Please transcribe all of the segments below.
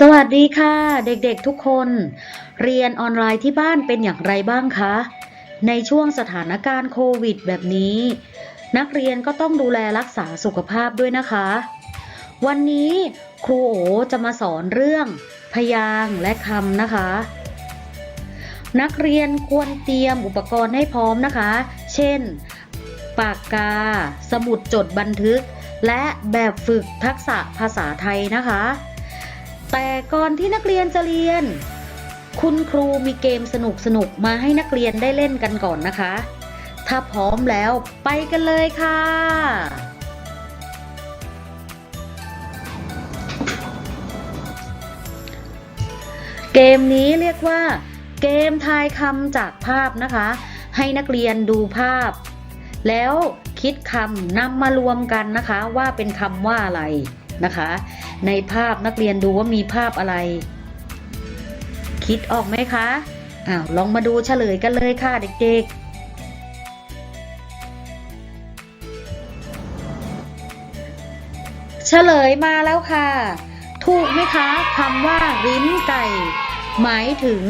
สวัสดีค่ะ เด็กๆทุกคน เรียนออนไลน์ที่บ้านเป็นอย่างไรบ้างคะ ในช่วงสถานการณ์โควิดแบบนี้ นักเรียนก็ต้องดูแลรักษาสุขภาพด้วยนะคะ วันนี้ครูโอจะมาสอนเรื่อง พยางค์และคำนะคะ นักเรียนควรเตรียมอุปกรณ์ให้พร้อมนะคะ เช่น ปากกา สมุดจดบันทึก และแบบฝึกทักษะภาษาไทยนะคะ แต่ก่อนที่นักเรียนจะเรียน คุณครูมีเกมสนุกๆมาให้นักเรียนได้เล่นกันก่อนนะคะ ถ้าพร้อมแล้วไปกันเลยค่ะ เกมนี้เรียกว่า เกมทายคำจากภาพนะคะ ให้นักเรียนดูภาพ แล้วคิดคำนำมารวมกันนะคะว่าเป็นคำว่าอะไร นะคะ ในภาพนักเรียนดูว่ามีภาพอะไร คิดออกไหมคะอ้าวลองมาดูเฉลยกันเลยค่ะเด็กๆเฉลยมาแล้วค่ะ ถูกไหมคะคำว่าลิ้นไก่ หมายถึง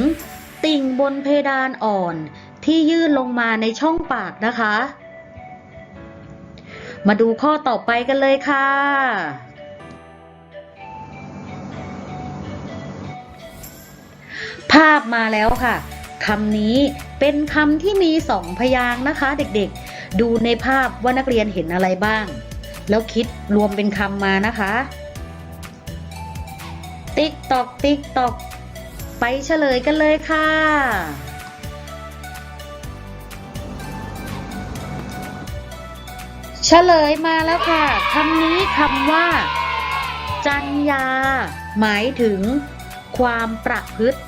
ติ่งบนเพดานอ่อน ที่ยื่นลงมาในช่องปากนะคะ มาดูข้อต่อไปกันเลยค่ะ ภาพมาแล้วค่ะคำนี้เป็นคำที่มีสองพยางนะคะเด็กๆ ดูในภาพว่านักเรียนเห็นอะไรบ้าง แล้วคิดรวมเป็นคำมานะคะ ติ๊กตอกติ๊กตอกไปเฉลยกันเลยค่ะ เฉลยมาแล้วค่ะคำนี้คำว่า จัญญา หมายถึง ความประพฤติ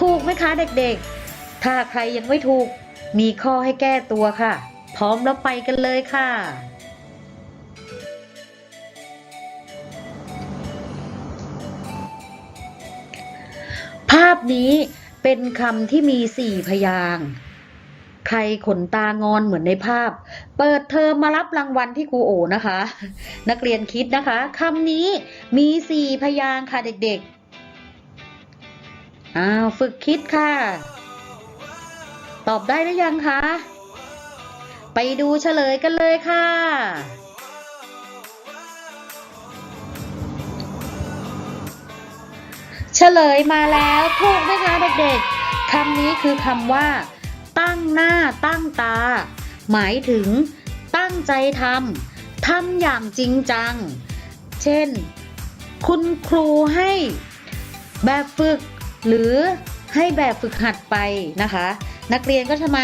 ถูกไหมคะเด็กๆ ถ้าใครยังไม่ถูก มีข้อให้แก้ตัวค่ะ พร้อมแล้วไปกันเลยค่ะ ภาพนี้เป็นคำที่มีสี่พยางใครขนตางอนเหมือนในภาพ เปิดเทอมมารับรางวัลที่ครูโอนะคะ นักเรียนคิดนะคะคำนี้มีสี่พยางค่ะเด็กๆ อ้าวฝึกคิดค่ะ ตอบได้หรือยังคะ ไปดูเฉลยกันเลยค่ะ เฉลยมาแล้วถูกไหมคะเด็กๆคำนี้คือคำว่า ตั้งหน้าตั้งตา หมายถึง ตั้งใจทำทำอย่างจริงจัง เช่น คุณครูให้ แบบฝึก หรือให้แบบฝึกหัดไปนะคะ นักเรียนก็ทำไม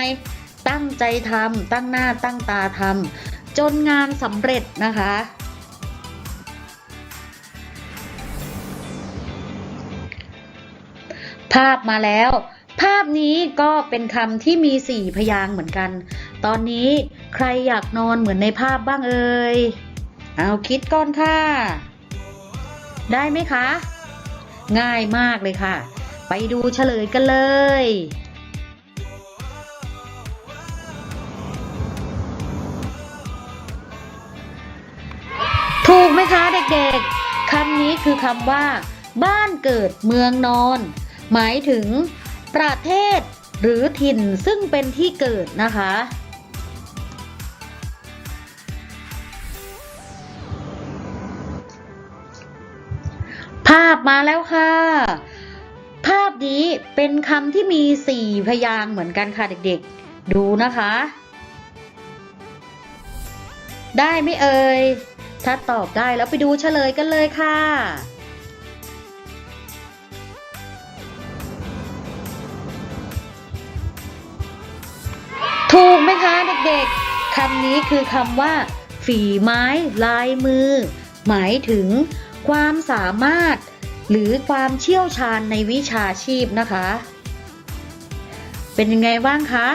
ตั้งใจทำตั้งหน้าตั้งตาทำจนงานสำเร็จนะคะภาพมาแล้ว ภาพนี้ก็เป็นคำที่มีสี่พยางค์เหมือนกัน ตอนนี้ใครอยากนอนเหมือนในภาพบ้างเอ่ย เอาคิดก่อนค่ะ ได้ไหมคะ ง่ายมากเลยค่ะ ไปดูเฉลยกันเลย ถูกไหมคะเด็กๆ คำนี้คือคำว่า บ้านเกิดเมืองนอน หมายถึงประเทศหรือถิ่นซึ่งเป็นที่เกิดนะคะ ภาพมาแล้วค่ะ นี้เป็นคำที่มีสี่พยางค์เหมือนกันค่ะเด็กๆ ดูนะคะ ได้ไหมเอ่ย ถ้าตอบได้แล้วไปดูเฉลยกันเลยค่ะ ถูกไหมคะเด็กๆ คำนี้คือคำว่า ฝีไม้ลายมือ หมายถึงความสามารถ หรือความเชี่ยวชาญในวิชาชีพนะคะ เป็นยังไงบ้างคะ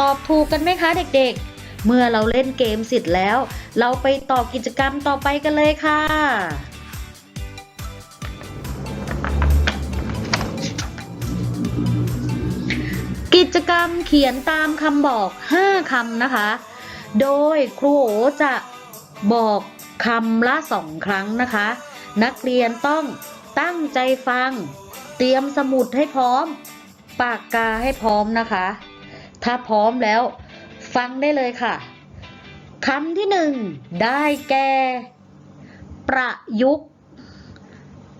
ตอบถูกกันไหมคะเด็กๆ เมื่อเราเล่นเกมเสร็จแล้ว เราไปต่อกิจกรรมต่อไปกันเลยค่ะกิจกรรมเขียนตามคำบอก 5 คำนะคะ โดยครูโอจะบอกคำละสองครั้งนะคะ นักเรียนต้อง ตั้งใจฟัง เตรียมสมุดให้พร้อม ปากกาให้พร้อมนะคะ ถ้าพร้อมแล้ว ฟังได้เลยค่ะคำที่หนึ่งได้แก่ ประยุกต์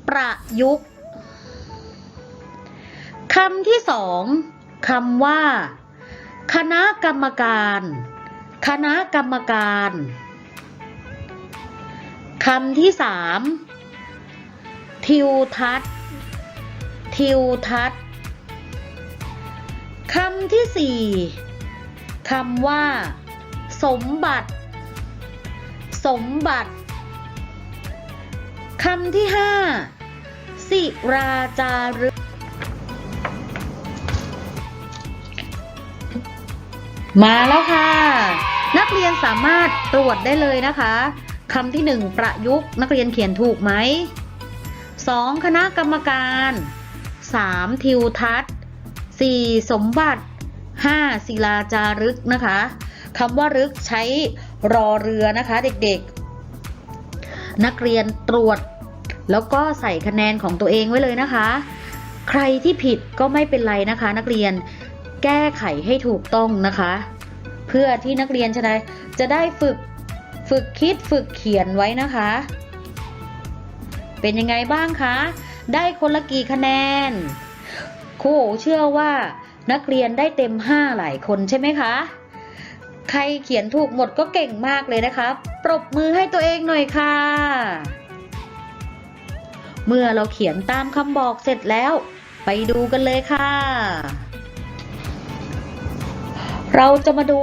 ประยุกต์คำที่สองคำว่า คณะกรรมการ คณะกรรมการคำที่สาม ทิวทัศน์ ทิวทัศน์คำที่สี่คำว่า สมบัติ สมบัติคำที่ห้าสิราจารึก มาแล้วค่ะ นักเรียนสามารถตรวจได้เลยนะคะคำที่หนึ่งประยุกต์นักเรียนเขียนถูกไหม สองคณะกรรมการสามทิวทัศน์สี่สมบัติห้าศิลาจารึกนะคะคำว่ารึกใช้รอเรือนะคะเด็กๆ นักเรียนตรวจ แล้วก็ใส่คะแนนของตัวเองไว้เลยนะคะ ใครที่ผิดก็ไม่เป็นไรนะคะ นักเรียนแก้ไขให้ถูกต้องนะคะ เพื่อที่นักเรียนจะได้จะได้ฝึกฝึกคิดฝึกเขียนไว้นะคะ เป็นยังไงบ้างคะ ได้คนละกี่คะแนนครูเชื่อว่า นักเรียนได้เต็ม 5 หลายคนใช่ไหมคะ ใครเขียนถูกหมดก็เก่งมากเลยนะคะ ปรบมือให้ตัวเองหน่อยค่ะ เมื่อเราเขียนตามคำบอกเสร็จแล้ว ไปดูกันเลยค่ะ เราจะมาดู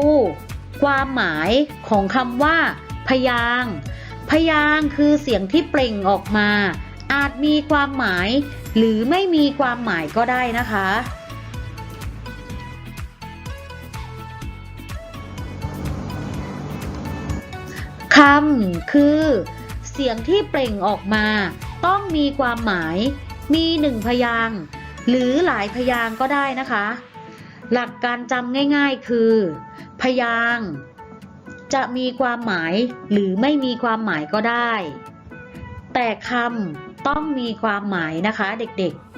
ความหมายของคำว่า พยางค์ พยางคือเสียงที่เปล่งออกมา อาจมีความหมาย หรือไม่มีความหมายก็ได้นะคะ คำคือ เสียงที่เปล่งออกมา ต้องมีความหมาย มีหนึ่งพยางหรือหลายพยางก็ได้นะคะ หลักการจำง่าย ๆ คือ พยางค์ จะมีความหมายหรือไม่มีความหมายก็ได้ แต่คำต้องมีความหมายนะคะเด็กๆ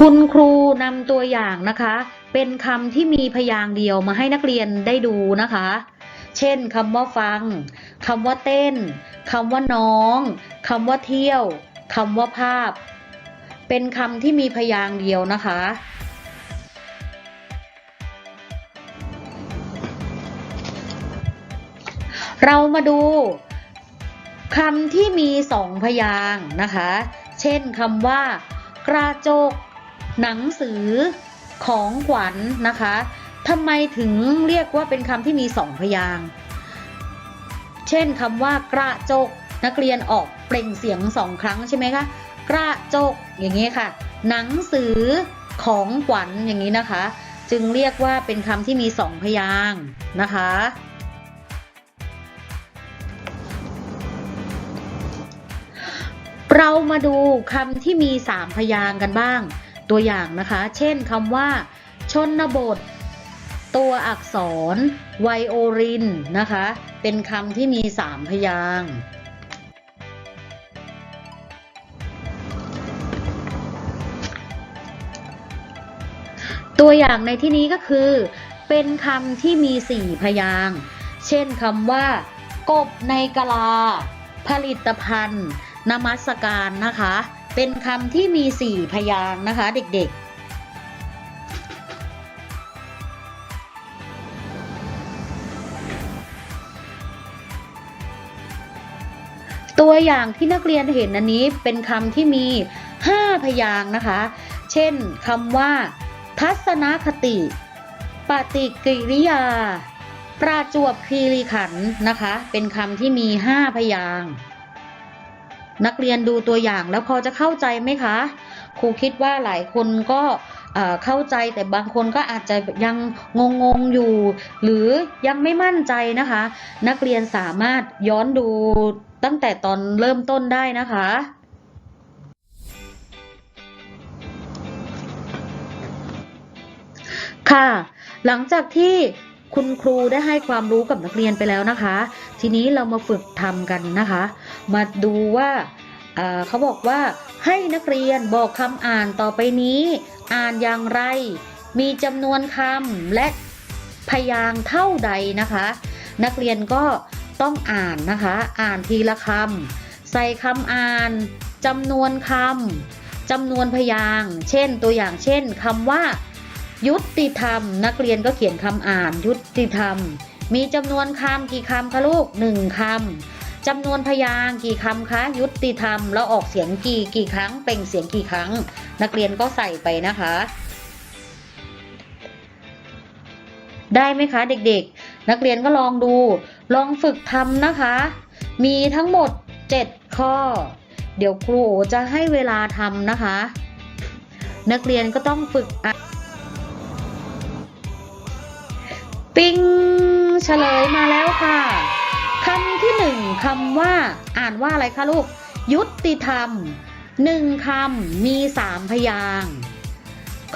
คุณครูนำตัวอย่างนะคะ เป็นคำที่มีพยางค์เดียวมาให้นักเรียนได้ดูนะคะ เช่นคำว่าฟังคำว่าเต้นคำว่าน้องคำว่าเที่ยวคำว่าภาพ เป็นคำที่มีพยางค์เดียวนะคะ เรามาดูคำที่มีสองพยางค์นะคะ เช่นคำว่า กระจก หนังสือ ของขวัญนนะคะทำไมถึงเรียกว่าเป็นคำที่มีสองพยางค์เช่นคำว่ากระจกนักเรียนออกเปล่งเสียงสองครั้งใช่ไหมคะ กระจกอย่างนี้ค่ะ หนังสือของขวัญอย่างนี้นะคะ จึงเรียกว่าเป็นคำที่มีสองพยางนะคะ เรามาดูคำที่มีสามพยางกันบ้าง ตัวอย่างนะคะ เช่นคำว่า ชนบท ตัวอักษร ไวโอลินนะคะ เป็นคำที่มีสามพยางค์ ตัวอย่างในที่นี้ก็คือ เป็นคำที่มีสี่พยาง เช่นคำว่า กบในกะลา ผลิตภัณฑ์นมัสการนะคะ เป็นคำที่มีสี่พยางนะคะเด็กๆตัวอย่างที่นักเรียนเห็นอันนี้เป็นคำที่มี 5 พยางค์นะคะ เช่นคำว่า ทัศนคติ ปฏิกิริยา ประจวบคีรีขันธ์นะคะ เป็นคำที่มี5พยาง นักเรียนดูตัวอย่างแล้วพอจะเข้าใจไหมคะ ครูคิดว่าหลายคนก็เข้าใจแต่บางคนก็อาจจะยังงงๆอยู่ หรือยังไม่มั่นใจนะคะ นักเรียนสามารถย้อนดูตั้งแต่ตอนเริ่มต้นได้นะคะ ค่ะ หลังจากที่คุณครูได้ให้ความรู้กับนักเรียนไปแล้วนะคะ ทีนี้เรามาฝึกทำกันนะคะ มาดูว่าเขาบอกว่าให้นักเรียนบอกคำอ่านต่อไปนี้ อ่านอย่างไร มีจำนวนคำและพยางเท่าใดนะคะ นักเรียนก็ต้องอ่านนะคะ อ่านทีละคำใส่คำอ่านจำนวนคำจำนวนพยาง เช่นตัวอย่างเช่นคำว่า ยุติธรรม นักเรียนก็เขียนคำอ่าน ยุติธรรม มีจำนวนคำกี่คำคะลูกหนึ่งคำจำนวนพยางกี่คำคะ ยุติธรรม แล้วออกเสียงกี่กี่ครั้ง เปล่งเสียงกี่ครั้ง นักเรียนก็ใส่ไปนะคะ ได้ไหมคะ เด็กๆ นักเรียนก็ลองดู ลองฝึกทำนะคะ มีทั้งหมด 7 ข้อ เดี๋ยวครูจะให้เวลาทำนะคะ นักเรียนก็ต้องฝึกอ่าน ปิงเฉลยมาแล้วค่ะคำที่หนึ่งคำว่า อ่านว่าอะไรคะลูก ยุติธรรมหนึ่งคำมีสามพยาง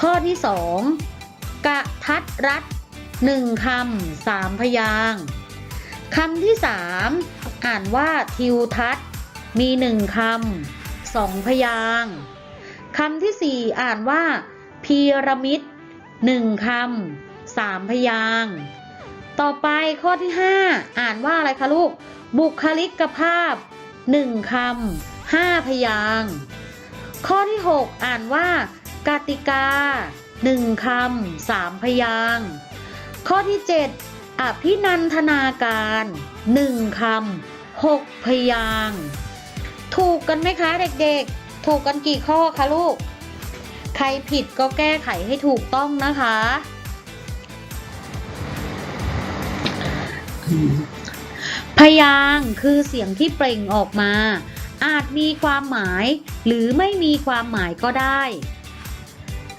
ข้อที่สองกะทัดรัดหนึ่งคำสามพยางคำที่สามอ่านว่าทิวทัศน์ มีหนึ่งคำสองพยางคำที่สี่อ่านว่าพีระมิดหนึ่งคำ สามพยางค์ต่อไปข้อที่ห้าอ่านว่าอะไรคะลูก บุคลิกภาพหนึ่งคำห้าพยางค์ข้อที่หกอ่านว่า กติกาหนึ่งคำสามพยางค์ข้อที่เจ็ดอภินันทนาการหนึ่งคำหกพยางค์ถูกกันไหมคะเด็กๆ ถูกกันกี่ข้อคะลูก ใครผิดก็แก้ไขให้ถูกต้องนะคะ พยางคือเสียงที่เปล่งออกมา อาจมีความหมาย หรือไม่มีความหมายก็ได้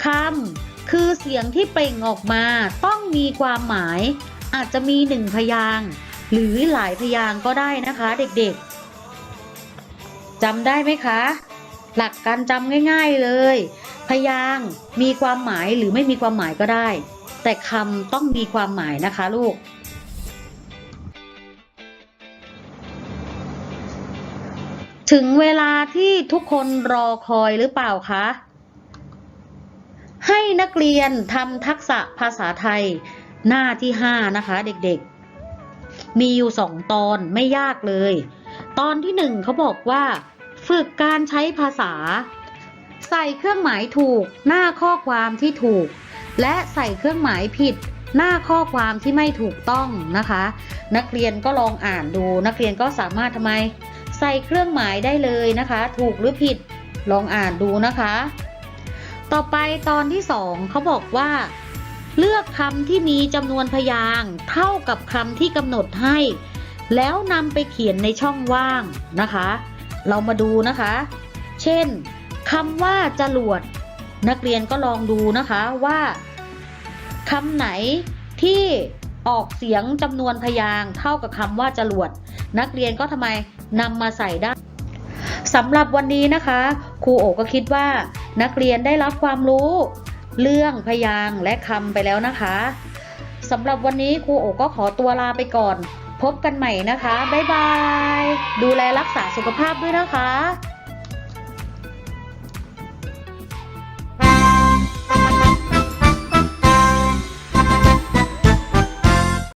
คำคือเสียงที่เปล่งออกมาต้องมีความหมาย อาจจะมีหนึ่งพยางหรือหลายพยางก็ได้นะคะเด็กๆจำได้ไหมคะ หลักการจำง่าย ๆเลย พยางมีความหมายหรือไม่มีความหมายก็ได้ แต่คำต้องมีความหมายนะคะลูก ถึงเวลาที่ทุกคนรอคอยหรือเปล่าคะ ให้นักเรียนทำทักษะภาษาไทยหน้าที่ 5 นะคะ เด็กๆ มีอยู่สองตอนไม่ยากเลย ตอนที่หนึ่งเขาบอกว่า ฝึกการใช้ภาษา ใส่เครื่องหมายถูกหน้าข้อความที่ถูก และใส่เครื่องหมายผิดหน้าข้อความที่ไม่ถูกต้องนะคะ นักเรียนก็ลองอ่านดู นักเรียนก็สามารถทำไม ใส่เครื่องหมายได้เลยนะคะ ถูกหรือผิดลองอ่านดูนะคะ ต่อไปตอนที่สองเขาบอกว่า เลือกคำที่มีจำนวนพยางค์เท่ากับคำที่กำหนดให้ แล้วนำไปเขียนในช่องว่างนะคะ เรามาดูนะคะ เช่นคำว่าจรวด นักเรียนก็ลองดูนะคะว่าคำไหนที่ออกเสียงจำนวนพยางค์เท่ากับคำว่าจรวด นักเรียนก็ทำไมนำมาใส่ได้สำหรับวันนี้นะคะครูโอก็คิดว่า นักเรียนได้รับความรู้ เรื่องพยางและคำไปแล้วนะคะสำหรับวันนี้ครูโอก็ขอตัวลาไปก่อน พบกันใหม่นะคะ บ๊ายบาย ดูแลรักษาสุขภาพด้วยนะคะ